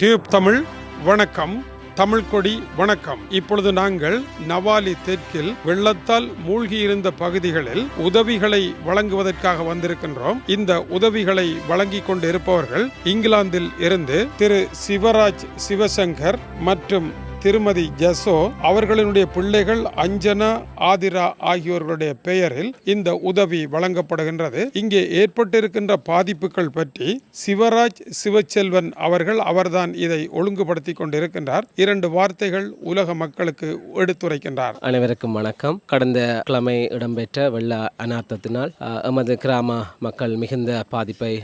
Tube Tamil வணக்கம். தமிழ் கொடி வணக்கம். இப்பொழுது நாங்கள் நவாலி தெற்கில் வெள்ளத்தால் மூழ்கியிருந்த பகுதிகளில் உதவிகளை வழங்குவதற்காக வந்திருக்கின்றோம். இந்த உதவிகளை வழங்கிக் கொண்டிருப்பவர்கள் இங்கிலாந்தில் இருந்து திரு சிவராஜ் சிவசங்கர் மற்றும் திருமதி ஜசோ அவர்களினுடைய பிள்ளைகள் அஞ்சனா ஆதிரா ஆகியோர்களுடைய பெயரில் இந்த உதவி வழங்கப்படுகின்றது. இங்கே ஏற்பட்டிருக்கின்ற பாதிப்புகள் பற்றி சிவராஜ் சிவச்செல்வன் அவர்கள் அவர்தான் இதை ஒழுங்குபடுத்தி கொண்டிருக்கின்றார். இரண்டு வார்த்தைகள் உலக மக்களுக்கு எடுத்துரைக்கின்றார். அனைவருக்கும் வணக்கம். கடந்த கிழமை இடம்பெற்ற வெள்ள அநாத்தத்தினால் எமது கிராம மக்கள் மிகுந்த பாதிப்பை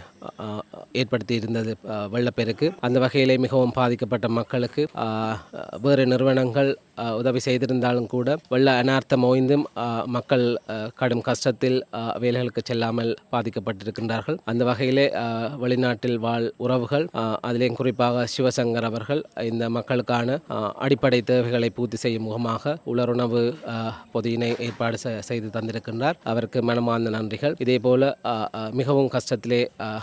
ஏற்படுத்தி இருந்தது வெள்ளப்பெருக்கு. அந்த வகையிலே மிகவும் பாதிக்கப்பட்ட மக்களுக்கு வேறு நிறுவனங்கள் உதவி செய்திருந்தாலும் கூட வெள்ள அனர்த்தம் ஓய்ந்தும் மக்கள் கடும் கஷ்டத்தில் வேலைகளுக்கு செல்லாமல் பாதிக்கப்பட்டிருக்கின்றார்கள் அந்த வகையிலே வெளிநாட்டில் வாழ் உறவுகள் அதிலேயும் குறிப்பாக சிவசங்கர் அவர்கள் இந்த மக்களுக்கான அடிப்படை தேவைகளை பூர்த்தி செய்யும் முகமாக உலருணவு அஹ், பொதியினை ஏற்பாடு செய்து தந்திருக்கின்றார் அவருக்கு மனமார்ந்த நன்றிகள் இதே போல மிகவும் கஷ்டத்திலே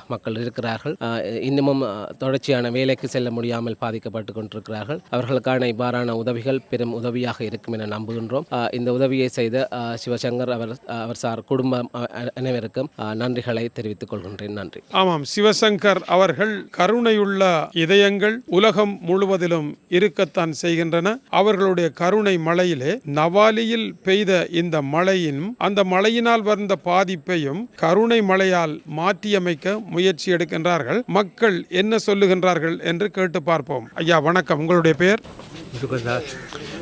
மக்கள் இருக்கிறார்கள் இன்னமும் தொடர்ச்சியான வேலைக்கு செல்ல முடியாமல் பாதிக்கப்பட்டு கொண்டிருக்கிறார்கள் அவர்களுக்கான இவ்வாறான உதவிகள் பெரும் உதவியாக இருக்கும் என நம்புகின்றோம். இந்த உதவியை செய்த சிவசங்கர் அவர் அவர் சார் குடும்பம் அஹ், அனைவருக்கும் நன்றிகளை தெரிவித்துக் கொள்கின்றேன். நன்றி. ஆமாம் சிவசங்கர் அவர்கள் கருணையுள்ள இதயங்கள் உலகம் முழுவதிலும் இருக்கத்தான் செய்கின்றன. அவர்களுடைய கருணை மழையிலே நவாலியில் பெய்த இந்த மழையின் அந்த மழையினால் வந்த பாதிப்பையும் கருணை மழையால் மாற்றியமைக்க முயற்சி எடுக்கின்றார்கள். மக்கள் என்ன சொல்லுகின்றார்கள் என்று கேட்டு பார்ப்போம். ஐயா வணக்கம். உங்களுடைய பெயர்? முருகதாஸ்.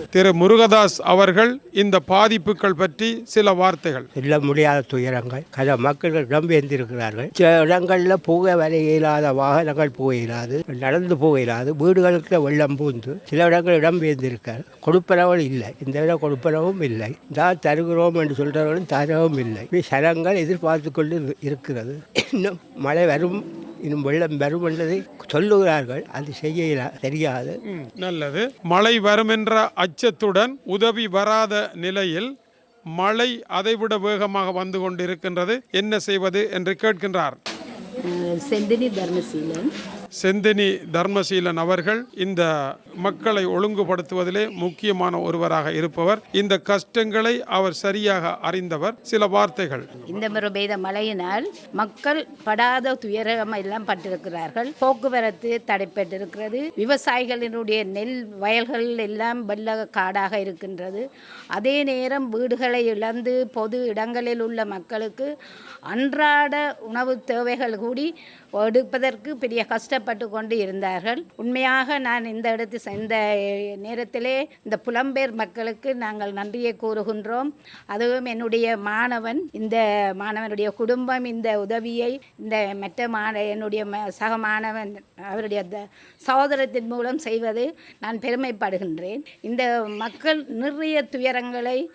திரு முருகதாஸ் அவர்கள் இந்த பாதிப்புகள் பற்றி சில வார்த்தைகள். சொல்ல முடியாத துயரங்கள். கத மக்கள் நம்பியிருக்கிறார்கள் சில இடங்களில் போக வர இயலாத வாகனங்கள் போக இயலாது நடந்து போக இயலாது வீடுகளுக்கு வெள்ளம் பூந்து சில இடங்கள் இடம்பெயர்ந்திருக்கார் கொடுப்பனவும் இல்லை. இந்த இடம் கொடுப்பனவும் இல்லை. தான் தருகிறோம் என்று சொல்கிறவர்களும் தரவும் இல்லை. சனங்கள் எதிர்பார்த்து கொண்டு இரு- இருக்கிறது. இன்னும் மழை வரும் இன்னும் வெள்ளம் வரும் என்பதை சொல்லுகிறார்கள். அது செய்ய தெரியாது. நல்லது. மழை வரும் என்ற அச்சத்துடன் உதவி வராத நிலையில் மழை அதைவிட வேகமாக வந்து கொண்டிருக்கின்றது. என்ன செய்வது என்று கேட்கின்றார். செந்தினி தர்மசீலன். செந்தினி தர்மசீலன் அவர்கள் இந்த மக்களை ஒழுங்குபடுத்துவதிலே முக்கியமான ஒருவராக இருப்பவர். இந்த கஷ்டங்களை அவர் சரியாக அறிந்தவர். சில வார்த்தைகள். இந்த முறை பெய்த மழையினால் மக்கள் படாத துயரம் எல்லாம் பட்டிருக்கிறார்கள். போக்குவரத்து தடைப்பட்டிருக்கிறது. விவசாயிகளினுடைய நெல் வயல்கள் எல்லாம் வெள்ள காடாக இருக்கின்றது. அதே நேரம் வீடுகளை இழந்து பொது இடங்களில் உள்ள மக்களுக்கு அன்றாட உணவு தேவைகள் கூடி எடுப்பதற்கு பெரிய கஷ்டப்பட்டு கொண்டு இருந்தார்கள். உண்மையாக நான் இந்த இடத்து இந்த நேரத்திலே இந்த புலம்பெயர் மக்களுக்கு நாங்கள் நன்றியை கூறுகின்றோம். அதுவும் என்னுடைய மாணவன் இந்த மாணவனுடைய குடும்பம் இந்த உதவியை இந்த மற்ற மா என்னுடைய ம- சக மாணவன் அவருடைய த- சகோதரத்தின் மூலம் செய்வது நான் பெருமைப்படுகின்றேன். இந்த மக்கள் நிறைய துயரங்களை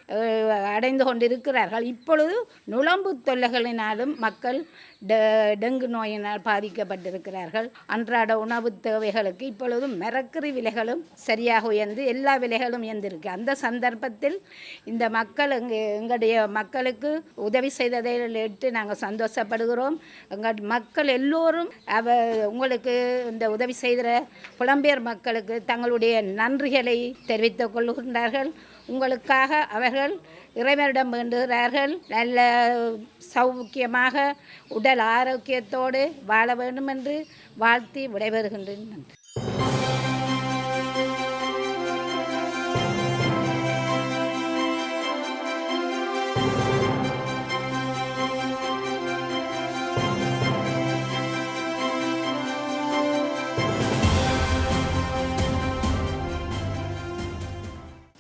அடைந்து கொண்டிருக்கிறார்கள். இப்பொழுது நுழம்பு தொல்லைகளினாலும் மக்கள் டெங்கு நோயினால் பாதிக்கப்பட்டிருக்கிறார்கள். அன்றாட உணவு தேவைகளுக்கு இப்பொழுது மரக்கறி விலைகளும் சரியாக உயர்ந்து எல்லா விலைகளும் உயர்ந்திருக்கு. அந்த சந்தர்ப்பத்தில் இந்த மக்கள் எங்கள் எங்களுடைய மக்களுக்கு உதவி செய்ததை இட்டு நாங்கள் சந்தோஷப்படுகிறோம். எங்கள் மக்கள் எல்லோரும் அவ உங்களுக்கு இந்த உதவி செய்கிற புலம்பெயர் மக்களுக்கு தங்களுடைய நன்றிகளை தெரிவித்துக் கொள்கின்றார்கள். உங்களுக்காக அவர்கள் இறைவனிடம் வேண்டுகிறார்கள். நல்ல சௌக்கியமாக உடல் ஆரோக்கியத்தோடு வாழ வேண்டும் என்று வாழ்த்தி விடைபெறுகின்றேன். நன்றி.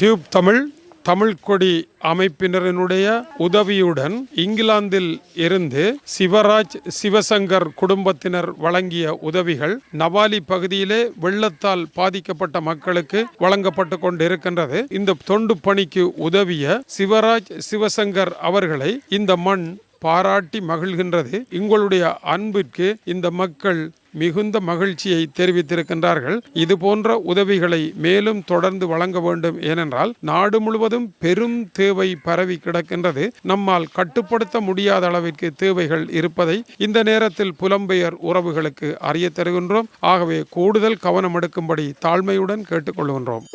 டியூப் தமிழ் தமிழ் கொடி அமைப்பினரினுடைய உதவியுடன் இங்கிலாந்தில் இருந்து சிவராஜ் சிவசங்கர் குடும்பத்தினர் வழங்கிய உதவிகள் நவாலி பகுதியிலே வெள்ளத்தால் பாதிக்கப்பட்ட மக்களுக்கு வழங்கப்பட்டு கொண்டிருக்கின்றது இந்த தொண்டு பணிக்கு உதவிய சிவராஜ் சிவசங்கர் அவர்களை இந்த மண் பாராட்டி மகிழ்கின்றது. உங்களுடைய அன்பிற்கு இந்த மக்கள் மிகுந்த மகிழ்ச்சியை தெரிவித்திருக்கின்றார்கள். இது போன்ற உதவிகளை மேலும் தொடர்ந்து வழங்க வேண்டும். ஏனென்றால் நாடு முழுவதும் பெரும் தேவை பரவி கிடக்கின்றது. நம்மால் கட்டுப்படுத்த முடியாத அளவிற்கு தேவைகள் இருப்பதை இந்த நேரத்தில் புலம்பெயர் உறவுகளுக்கு அறிய தருகின்றோம். ஆகவே கூடுதல் கவனம் எடுக்கும்படி தாழ்மையுடன் கேட்டுக்கொள்கின்றோம்.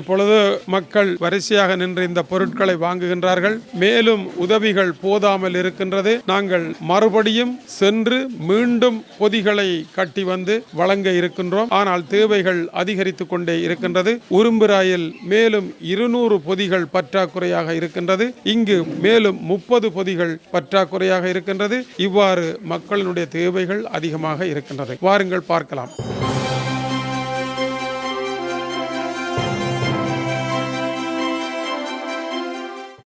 இப்பொழுது மக்கள் வரிசையாக நின்று இந்த பொருட்களை வாங்குகின்றார்கள். மேலும் உதவிகள் போதாமல் இருக்கின்றது. நாங்கள் மறுபடியும் சென்று மீண்டும் பொதிகளை கட்டி வந்து வழங்க இருக்கின்றோம். ஆனால் தேவைகள் அதிகரித்து கொண்டே இருக்கின்றது. உரும்பிராயில் மேலும் இருநூறு பொதிகள் பற்றாக்குறையாக இருக்கின்றது. இங்கு மேலும் முப்பது பொதிகள் பற்றாக்குறையாக இருக்கின்றது. இவ்வாறு மக்களினுடைய தேவைகள் அதிகமாக இருக்கின்றது. வாருங்கள் பார்க்கலாம்.